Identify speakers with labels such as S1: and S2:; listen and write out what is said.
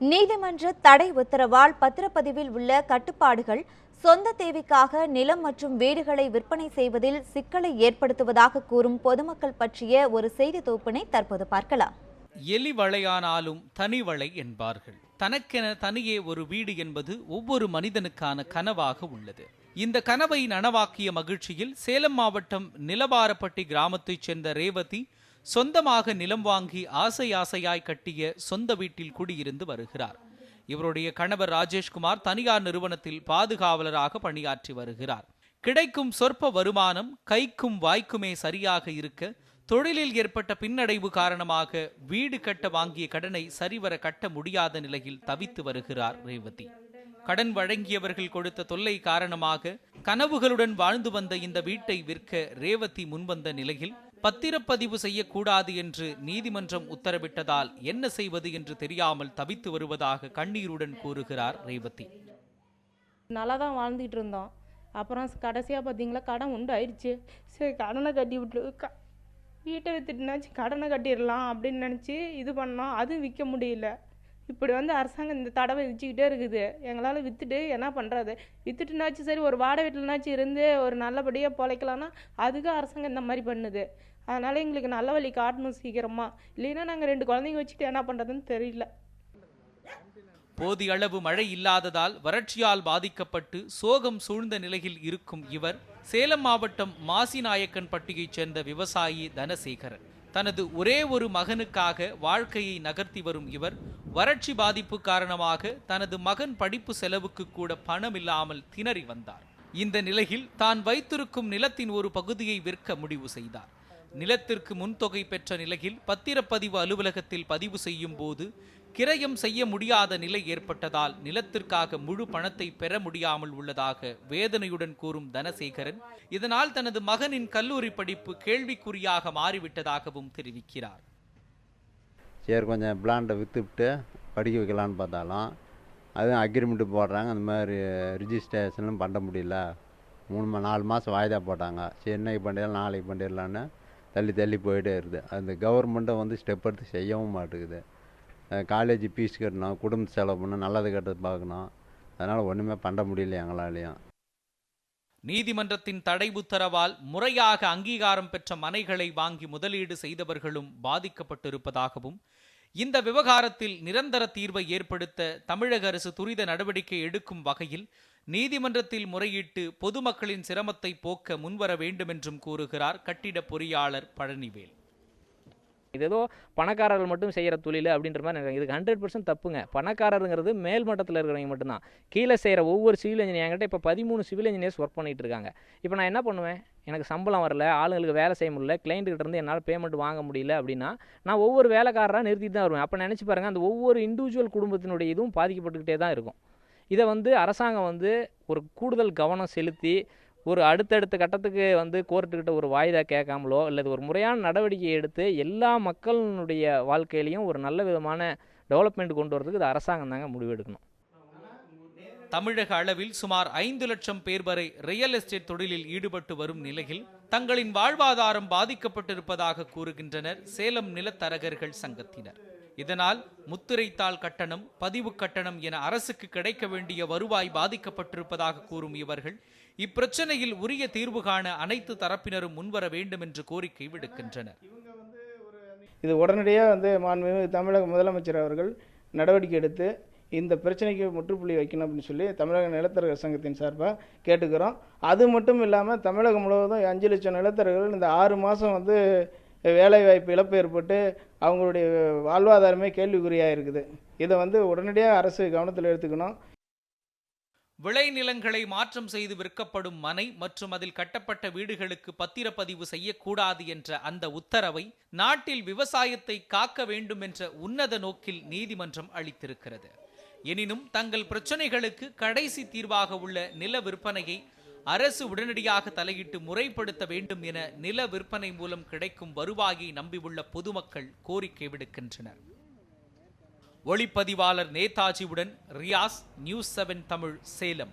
S1: நீதிமன்ற தடை உத்தரவால் பத்திரப்பதிவில் உள்ள கட்டுப்பாடுகள் சொந்த தேவைக்காக நிலம் மற்றும் வீடுகளை விற்பனை செய்வதில் சிக்கலை ஏற்படுத்துவதாக கூறும் பொதுமக்கள் பற்றிய ஒரு செய்தி தொகுப்பினை தற்போது பார்க்கலாம்.
S2: எலி வளையானாலும் தனி வளை என்பார்கள். தனக்கென தனியே ஒரு வீடு என்பது ஒவ்வொரு மனிதனுக்கான கனவாக உள்ளது. இந்த கனவை நனவாக்கிய மகிழ்ச்சியில் சேலம் மாவட்டம் நிலவாரப்பட்டி கிராமத்தைச் சேர்ந்த ரேவதி சொந்தமாக நிலம் வாங்கி ஆசை ஆசையாய் கட்டிய சொந்த வீட்டில் குடியிருந்து வருகிறார். இவருடைய கணவர் ராஜேஷ்குமார் தனியார் நிறுவனத்தில் பாதுகாவலராக பணியாற்றி வருகிறார். கிடைக்கும் சொற்ப வருமானம் கைக்கும் வாய்க்குமே சரியாக இருக்க தொழிலில் ஏற்பட்ட பின்னடைவு காரணமாக வீடு கட்ட வாங்கிய கடனை சரிவர கட்ட முடியாத நிலையில் தவித்து வருகிறார் ரேவதி. கடன் வழங்கியவர்கள் கொடுத்த தொல்லை காரணமாக கனவுகளுடன் வாழ்ந்து வந்த இந்த வீட்டை விற்க ரேவதி முன்வந்த நிலையில் பத்திரப்பதிவு செய்யக்கூடாது என்று நீதிமன்றம் உத்தரவிட்டதால் என்ன செய்வது என்று தெரியாமல் தவித்து வருவதாக கண்ணீருடன் கூறுகிறார் ரேவதி.
S3: நல்லா தான் வாழ்ந்துக்கிட்டு இருந்தோம். அப்புறம் கடைசியாக பார்த்தீங்களா கடன் உண்டு ஆயிடுச்சு. சரி கடனை கட்டி விட்டு க வீட்டை வித்துட்டுனாச்சு கடனை கட்டிடலாம் அப்படின்னு நினச்சி இது பண்ணோம். அதுவும் விற்க முடியல. இப்படி வந்து அரசாங்கம் இந்த தடவை விச்சுக்கிட்டே இருக்குது. எங்களால் விற்றுட்டு என்ன பண்ணுறது விற்றுட்டுனாச்சும் சரி ஒரு வாடகை வீட்டிலனாச்சும் இருந்து ஒரு நல்லபடியாக பொழைக்கலான்னா அதுக்கும் அரசாங்கம் இந்த மாதிரி பண்ணுது. அதனால் எங்களுக்கு நல்ல வழி காட்டணும் சீக்கிரமாக இல்லைன்னா நாங்கள் ரெண்டு குழந்தைங்க வச்சுட்டு என்ன பண்ணுறதுன்னு தெரியல.
S2: போதிய அளவு மழை இல்லாததால் வறட்சியால் பாதிக்கப்பட்டு சோகம் சூழ்ந்த நிலையில் இருக்கும் இவர் சேலம் மாவட்டம் மாசிநாயக்கன்பட்டியைச் சேர்ந்த விவசாயி தனசேகரன். தனது ஒரே ஒரு மகனுக்காக வாழ்க்கையை நகர்த்தி வரும் இவர் வறட்சி பாதிப்பு காரணமாக தனது மகன் படிப்பு செலவுக்கு கூட பணம் இல்லாமல் திணறி வந்தார். இந்த நிலையில் தான் வைத்திருக்கும் நிலத்தின் ஒரு பகுதியை விற்க முடிவு செய்தார். நிலத்திற்கு முன்தொகை பெற்ற நிலையில் பத்திரப்பதிவு அலுவலகத்தில் பதிவு செய்யும் போது கிரயம் செய்ய முடியாத நிலை ஏற்பட்டதால் நிலத்திற்காக முழு பணத்தை பெற முடியாமல் உள்ளதாக வேதனையுடன் கூறும் தனசேகரன் இதனால் தனது மகனின் கல்லூரி படிப்பு கேள்விக்குறியாக மாறிவிட்டதாகவும் தெரிவிக்கிறார்.
S4: சரி கொஞ்சம் பிளான்ட்டை விற்றுவிட்டு படிக்க வைக்கலான்னு பார்த்தாலும் அதுவும் அக்ரிமெண்ட்டு போடுறாங்க. அந்த மாதிரி ரிஜிஸ்ட்ரேஷனும் பண்ண முடியல. மூணு மா நாலு மாதம் வாய்தா போட்டாங்க. சரி இன்னைக்கு பண்ணிடலாம் நாளைக்கு பண்ணிடலான்னு தள்ளி தள்ளி போயிட்டே இருக்குது. அந்த கவர்மெண்ட்டை வந்து ஸ்டெப் எடுத்து செய்யவும் மாட்டேங்குது. காலேஜ் ஃபீஸ் கட்டணும் குடும்ப செலவு பண்ணணும் நல்லது கெட்டது பார்க்கணும். அதனால் ஒன்றுமே பண்ண முடியல எங்களாலேயும்.
S2: நீதிமன்றத்தின் தடை உத்தரவால் முறையாக அங்கீகாரம் பெற்ற மனைகளை வாங்கி முதலீடு செய்தவர்களும் பாதிக்கப்பட்டிருப்பதாகவும் இந்த விவகாரத்தில் நிரந்தர தீர்வை ஏற்படுத்த தமிழக அரசு துரித நடவடிக்கை எடுக்கும் வகையில் நீதிமன்றத்தில் முறையிட்டு பொதுமக்களின் சிரமத்தை போக்க முன்வர வேண்டுமென்றும் கூறுகிறார் கட்டிட பொறியாளர் பழனிவேல்.
S5: இது ஏதோ பணக்காரர்கள் மட்டும் செய்கிற தொழில் அப்படின்ற மாதிரி நினைக்கிறாங்க இதுக்கு ஹண்ட்ரட் பர்சன்ட் தப்புங்க. பணக்காரருங்கிறது மேல் மட்டத்தில் இருக்கிறவங்க மட்டும்தான். கீழே செய்கிற ஒவ்வொரு சிவில் இன்ஜினியர் என்கிட்ட இப்போ பதிமூணு சிவில் இன்ஜினியர்ஸ் ஒர்க் பண்ணிட்டு இருக்காங்க. இப்போ நான் என்ன பண்ணுவேன்? எனக்கு சம்பளம் வரல ஆளுங்களுக்கு வேலை செய்ய முடியல கிளைண்ட்டுக்கிட்ட இருந்து என்னால் பேமெண்ட் வாங்க முடியல அப்படின்னா நான் ஒவ்வொரு வேலைக்காரராக நிறுத்திட்டு தான் வருவேன். அப்போ நினச்சி பாருங்கள் அந்த ஒவ்வொரு இண்டிவிஜுவல் குடும்பத்தினுடைய இதுவும் பாதிக்கப்பட்டுக்கிட்டே தான் இருக்கும். இதை வந்து அரசாங்கம் வந்து ஒரு கூடுதல் கவனம் செலுத்தி ஒரு அடுத்தடுத்த கட்டத்துக்கு வந்து கோர்ட்டுக்கிட்ட ஒரு வாய்தா கேட்காமலோ அல்லது ஒரு முறையான நடவடிக்கை எடுத்து எல்லா மக்களினுடைய வாழ்க்கையிலையும் ஒரு நல்ல விதமான டெவலப்மெண்ட் கொண்டு வரதுக்கு இது அரசாங்கம் தாங்க முடிவெடுக்கணும்
S2: தமிழக அளவில் சுமார் ஐந்து லட்சம் பேர் வரை ரியல் எஸ்டேட் தொழிலில் ஈடுபட்டு வரும் நிலையில் தங்களின் வாழ்வாதாரம் பாதிக்கப்பட்டிருப்பதாக கூறுகின்றனர் சேலம் நிலத்தரகர்கள் சங்கத்தினர். இதனால் முத்திரைத்தாள் கட்டணம் பதிவு கட்டணம் என அரசுக்கு கிடைக்க வேண்டிய வருவாய் பாதிக்கப்பட்டிருப்பதாக கூறும் இவர்கள் இப்பிரச்சனையில் உரிய தீர்வு காண அனைத்து தரப்பினரும் முன்வர வேண்டும் என்று கோரிக்கை விடுக்கின்றனர்.
S6: இது உடனடியாக வந்து மாண்புமிகு தமிழக முதலமைச்சர் அவர்கள் நடவடிக்கை எடுத்து இந்த பிரச்சனைக்கு முற்றுப்புள்ளி வைக்கணும் அப்படின்னு சொல்லி தமிழக நிலத்தரகர் சங்கத்தின் சார்பாக கேட்டுக்கிறோம். அது மட்டும் இல்லாமல் தமிழகம் முழுவதும் அஞ்சு லட்சம் நிலத்தரகர்கள் இந்த ஆறு மாதம் வந்து வேலைவாய்ப்பு இழப்பு ஏற்பட்டு அவங்களுடைய வாழ்வாதாரமே கேள்விக்குறியாக இருக்குது. இதை வந்து உடனடியாக அரசு கவனத்தில் எடுத்துக்கணும்.
S2: விளைநிலங்களை மாற்றம் செய்து விற்கப்படும் மனை மற்றும் அதில் கட்டப்பட்ட வீடுகளுக்கு பத்திரப்பதிவு செய்யக்கூடாது என்ற அந்த உத்தரவை நாட்டில் விவசாயத்தை காக்க வேண்டும் என்ற உன்னத நோக்கில் நீதிமன்றம் அளித்திருக்கிறது. எனினும் தங்கள் பிரச்சனைகளுக்கு கடைசி தீர்வாக உள்ள நில விற்பனையை அரசு உடனடியாக தலையிட்டு முறைப்படுத்த வேண்டும் என நில விற்பனை மூலம் கிடைக்கும் வருவாயை நம்பியுள்ள பொதுமக்கள் கோரிக்கை விடுக்கின்றனர். ஒளிப்பதிவாளர் நேதாஜியுடன் ரியாஸ் நியூஸ் செவன் தமிழ் சேலம்.